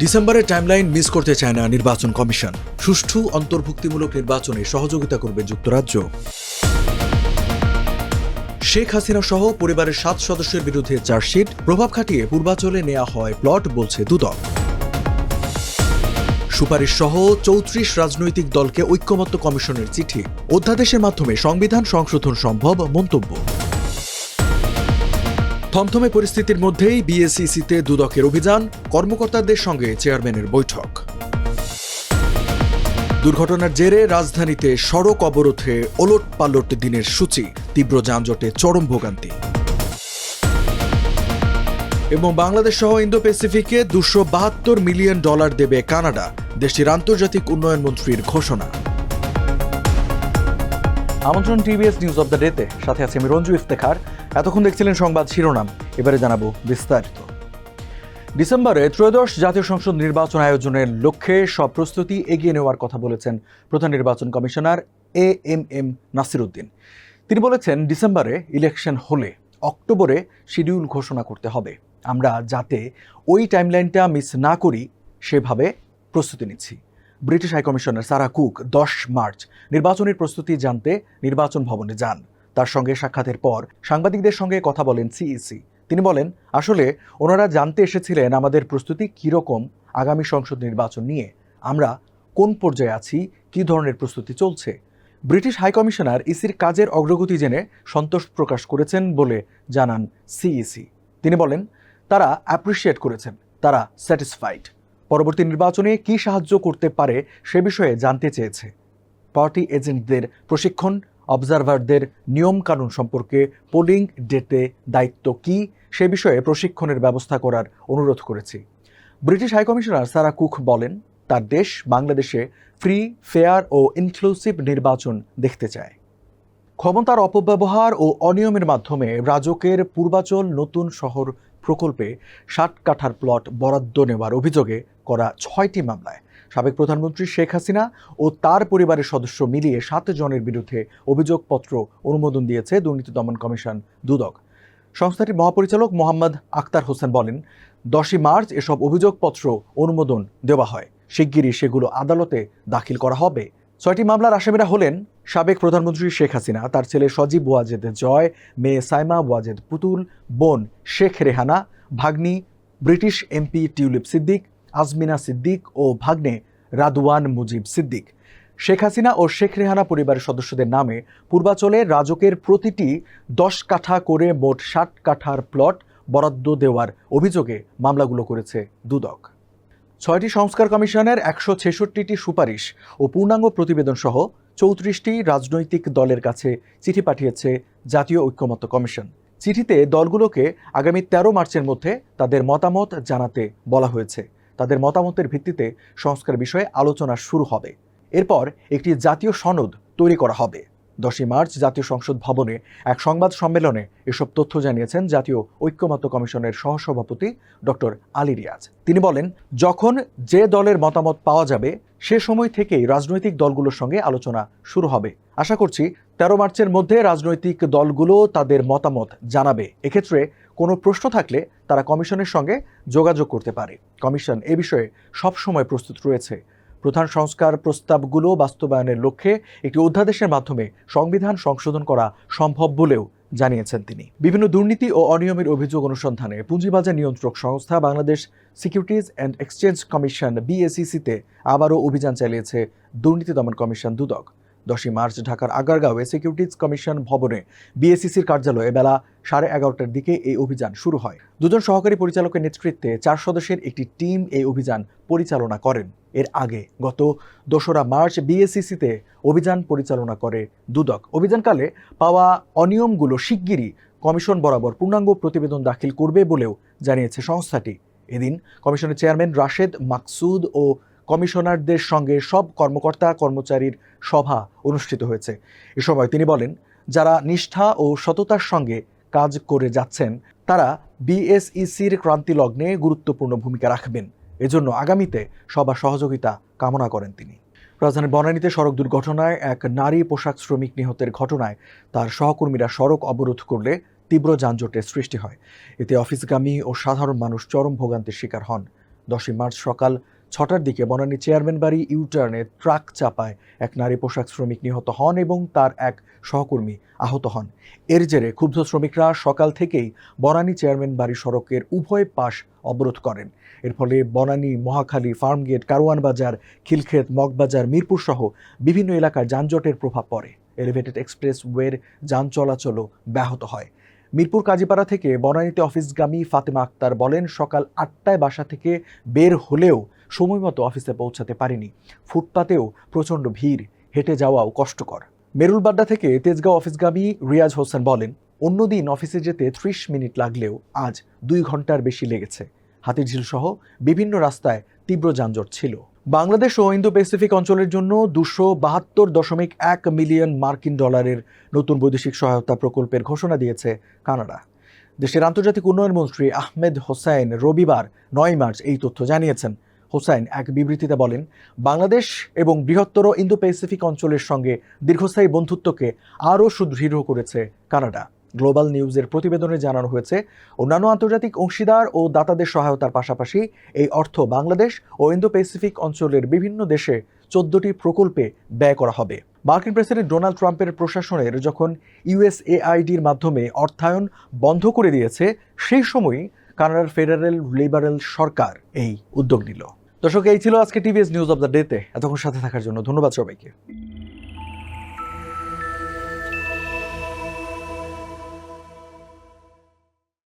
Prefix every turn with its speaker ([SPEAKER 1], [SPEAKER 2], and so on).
[SPEAKER 1] ডিসেম্বরের timeline miss করতে চায় না নির্বাচন কমিশন। সুষ্ঠু, অন্তর্ভুক্তিমূলক নির্বাচনে সহযোগিতা করবে যুক্তরাজ্য। শেখ হাসিনা সহ পরিবারের সাত সদস্যের বিরুদ্ধে চার্জশিট, প্রভাব খাটিয়ে পূর্বাচলে নেওয়া হয় প্লট, বলছে দুদক। সুপারিশ সহ চৌত্রিশ রাজনৈতিক দলকে ঐক্যমত্য কমিশনের চিঠি। অধ্যাদেশের মাধ্যমে সংবিধান সংশোধন সম্ভব, মন্তব্য। থমথমে পরিস্থিতির মধ্যেই বিএসইসিতে দুদকের অভিযান, কর্মকর্তাদের সঙ্গে চেয়ারম্যানের বৈঠক। দুর্ঘটনার জেরে রাজধানীতে সড়ক অবরোধে ওলট পালট দিনের সূচি, তীব্র যানজটে চরম ভোগান্তি। এবং বাংলাদেশ সহ ইন্দো প্যাসিফিকে দুশো বাহাত্তর মিলিয়ন ডলার দেবে কানাডা, দেশটির আন্তর্জাতিক উন্নয়ন মন্ত্রীর ঘোষণা। আমন্ত্রণ টিভিএস নিউজ অব দ্য ডেতে, সাথে আছে আমি রঞ্জু ইফতেখার। এতক্ষণ দেখছিলেন সংবাদ শিরোনাম, এবারে জানাব বিস্তারিত। ডিসেম্বরে ত্রয়োদশ জাতীয় সংসদ নির্বাচন আয়োজনের লক্ষ্যে সব প্রস্তুতি এগিয়ে নেওয়ার কথা বলেছেন প্রধান নির্বাচন commissioner A M M Nasiruddin. তিনি বলেছেন, ডিসেম্বরে ইলেকশন হলে অক্টোবরে শিডিউল ঘোষণা করতে হবে। আমরা যাতে ওই টাইমলাইনটা মিস না করি, সেভাবে প্রস্তুতি নিচ্ছি। British high commissioner Sarah Cooke দশ মার্চ নির্বাচনের প্রস্তুতি জানতে নির্বাচন ভবনে যান। তার সঙ্গে সাক্ষাতের পর সাংবাদিকদের সঙ্গে কথা বলেন সিইসি। তিনি বলেন, আসলে ওনারা জানতে এসেছিলেন আমাদের প্রস্তুতি কীরকম আগামী সংসদ নির্বাচন নিয়ে। আমরা কোন পর্যায়ে আছি, কী ধরনের প্রস্তুতি চলছে? ব্রিটিশ হাইকমিশনার ইসির কাজের অগ্রগতি জেনে সন্তোষ প্রকাশ করেছেন বলে জানান সিইসি। তিনি বলেন, তারা অ্যাপ্রিসিয়েট করেছেন, তারা স্যাটিসফাইড পরবর্তী নির্বাচনে কী সাহায্য করতে পারে সে বিষয়ে জানতে চেয়েছে। পার্টি এজেন্টদের প্রশিক্ষণ অবজারভারদের নিয়মকানুন সম্পর্কে পোলিং ডেটে দায়িত্ব কী সে বিষয়ে প্রশিক্ষণের ব্যবস্থা করার অনুরোধ করেছি। ব্রিটিশ হাইকমিশনার সারা কুক বলেন, তার দেশ বাংলাদেশে ফ্রি, ফেয়ার ও ইনক্লুসিভ নির্বাচন দেখতে চায়। ক্ষমতার অপব্যবহার ও অনিয়মের মাধ্যমে রাজকের পূর্বাচল নতুন শহর প্রকল্পে ষাট কাঠার প্লট বরাদ্দ নেওয়ার অভিযোগে করা ছয়টি মামলায় সাবেক প্রধানমন্ত্রী শেখ হাসিনা ও তার পরিবারের সদস্য মিলিয়ে সাত জনের বিরুদ্ধে অভিযোগপত্র অনুমোদন দিয়েছে দুর্নীতি দমন কমিশন দুদক। সংস্থাটির মহাপরিচালক মোহাম্মদ আক্তার হোসেন বলেন, দশই মার্চ এসব অভিযোগপত্র অনুমোদন দেওয়া হয়। শিগগিরই সেগুলো আদালতে দাখিল করা হবে। ছয়টি মামলার আসামিরা হলেন সাবেক প্রধানমন্ত্রী শেখ হাসিনা, তার ছেলে সজীব ওয়াজেদ জয়, মেয়ে সাইমা ওয়াজেদ পুতুল, বোন শেখ রেহানা, ভাগ্নি British MP tulip Siddiq Azmina Siddiq ও ভাগ্নে রাদওয়ান মুজিব সিদ্দিক। শেখ হাসিনা ও শেখ রেহানা পরিবারের সদস্যদের নামে পূর্বাচলে রাজকের প্রতিটি দশ কাঠা করে মোট ষাট কাঠার প্লট বরাদ্দ দেওয়ার অভিযোগে মামলাগুলো করেছে দুদক। ছয়টি সংস্কার কমিশনের একশো ছেষট্টিটি সুপারিশ ও পূর্ণাঙ্গ প্রতিবেদন সহ চৌত্রিশটি রাজনৈতিক দলের কাছে চিঠি পাঠিয়েছে জাতীয় ঐক্যমত্য কমিশন। চিঠিতে দলগুলোকে আগামী তেরো মার্চের মধ্যে তাদের মতামত জানাতে বলা হয়েছে। তাদের মতামতের ভিত্তিতে সংস্কার বিষয়ে আলোচনা শুরু হবে। এরপর একটি জাতীয় সনদ তৈরি করা হবে। দশই মার্চ জাতীয় সংসদ ভবনে এক সংবাদ সম্মেলনে এসব তথ্য জানিয়েছেন জাতীয় ঐক্যমত্য কমিশনের সহসভাপতি ডক্টর আলী রিয়াজ। তিনি বলেন, যখন যে দলের মতামত পাওয়া যাবে, সে সময় থেকেই রাজনৈতিক দলগুলোর সঙ্গে আলোচনা শুরু হবে। আশা করছি তেরো মার্চের মধ্যে রাজনৈতিক দলগুলো তাদের মতামত জানাবে। এক্ষেত্রে কোনো প্রশ্ন থাকলে তারা কমিশনের সঙ্গে যোগাযোগ করতে পারে। কমিশন এ বিষয়ে সবসময় প্রস্তুত রয়েছে। প্রধান সংস্কার প্রস্তাবগুলো বাস্তবায়নের লক্ষ্যে একটি অধ্যাদেশের মাধ্যমে সংবিধান সংশোধন করা সম্ভব বলেও জানিয়েছেন তিনি। বিভিন্ন দুর্নীতি ও অনিয়মের অভিযোগ অনুসন্ধানে পুঁজিবাজার নিয়ন্ত্রক সংস্থা Bangladesh securities and exchange commission বিএসইসিতে আবারও অভিযান চালিয়েছে দুর্নীতি দমন কমিশন দুদক। দশই মার্চ ঢাকার আগারগাঁওয়ে সিকিউরিটিজ কমিশন ভবনে বিএসইসির কার্যালয়ে বেলা সাড়ে এগারোটার দিকে এই অভিযান শুরু হয়। দুজন সহকারী পরিচালকের নেতৃত্বে চার সদস্যের একটি টিম এই অভিযান পরিচালনা করেন। এর আগে গত দোসরা মার্চ বিএসসিসিতে অভিযান পরিচালনা করে দুদক। অভিযানকালে পাওয়া অনিয়মগুলো শিগগিরই কমিশন বরাবর পূর্ণাঙ্গ প্রতিবেদন দাখিল করবে বলেও জানিয়েছে সংস্থাটি। এদিন কমিশনের চেয়ারম্যান রাশেদ মাকসুদ ও কমিশনারদের সঙ্গে সব কর্মকর্তা কর্মচারীর সভা অনুষ্ঠিত হয়েছে। এ সময় তিনি বলেন, যারা নিষ্ঠা ও সততার সঙ্গে কাজ করে যাচ্ছেন, তারা বিএসইসির ক্রান্তি লগ্নে গুরুত্বপূর্ণ ভূমিকা রাখবেন। এজন্য আগামীতে সবার সহযোগিতা কামনা করেন তিনি। রাজধানীর বনানীতে সড়ক দুর্ঘটনায় এক নারী পোশাক শ্রমিক নিহতের ঘটনায় তার সহকর্মীরা সড়ক অবরোধ করলে তীব্র যানজটের সৃষ্টি হয়। এতে অফিসগামী ও সাধারণ মানুষ চরম ভোগান্তির শিকার হন। দশই মার্চ সকাল ছটার দিকে বনানী চেয়ারম্যান বাড়ি ইউটার্নে ট্রাক চাপায় এক নারী পোশাক শ্রমিক নিহত হন এবং তার এক সহকর্মী আহত হন। এর জেরে ক্ষুব্ধ শ্রমিকরা সকাল থেকেই বনানী চেয়ারম্যান বাড়ি সড়কের উভয় পাশ অবরোধ করেন। এর ফলে বনানী, মহাখালী, ফার্মগেট, কারওয়ান বাজার, খিলক্ষেত, মগবাজার, মিরপুর সহ বিভিন্ন এলাকায় যানজটের প্রভাব পড়ে। এলিভেটেড এক্সপ্রেস ওয়ের যান চলাচলও ব্যাহত হয়। মিরপুর কাজীপাড়া থেকে বনানীতে অফিসগামী ফাতেমা আক্তার বলেন, সকাল আটটায় বাসা থেকে বের হলেও সময় মতো অফিসে পৌঁছাতে পারিনি। ফুটপাতেও প্রচণ্ড ভিড়, হেঁটে যাওয়াও কষ্টকর। মেরুলবাড্ডা থেকে তেজগাঁও অফিসগামী রিয়াজ হোসেন বলেন, অন্যদিন অফিসে যেতে ত্রিশ মিনিট লাগলেও আজ দুই ঘণ্টার বেশি লেগেছে। হাতিরঝিল সহ বিভিন্ন রাস্তায় তীব্র যানজট ছিল। বাংলাদেশ ও ইন্দো প্যাসিফিক অঞ্চলের জন্য দুশো বাহাত্তর দশমিক এক মিলিয়ন মার্কিন ডলারের নতুন বৈদেশিক সহায়তা প্রকল্পের ঘোষণা দিয়েছে কানাডা। দেশের আন্তর্জাতিক উন্নয়ন মন্ত্রী আহমেদ হোসাইন রবিবার নয় মার্চ এই তথ্য জানিয়েছেন। হোসাইন এক বিবৃতিতে বলেন, বাংলাদেশ এবং বৃহত্তর ইন্দো প্যাসিফিক অঞ্চলের সঙ্গে দীর্ঘস্থায়ী বন্ধুত্বকে আরও সুদৃঢ় করেছে কানাডা। গ্লোবাল নিউজের প্রতিবেদনে জানানো হয়েছে, অন্যান্য আন্তর্জাতিক অংশীদার ও দাতাদের সহায়তার পাশাপাশি এই অর্থ বাংলাদেশ ও ইন্দো প্যাসিফিক অঞ্চলের বিভিন্ন দেশে চোদ্দটি প্রকল্পে ব্যয় করা হবে। মার্কিন প্রেসিডেন্ট ডোনাল্ড ট্রাম্পের প্রশাসনের যখন ইউএসএআইডির মাধ্যমে অর্থায়ন বন্ধ করে দিয়েছে, সেই সময়ই কানাডার ফেডারেল লিবারেল সরকার এই উদ্যোগ নিল। দর্শক, এই ছিল আজকে টিভিএস নিউজ অব দ্য ডেতে এতক্ষণ সাথে থাকার জন্য ধন্যবাদ সবাইকে।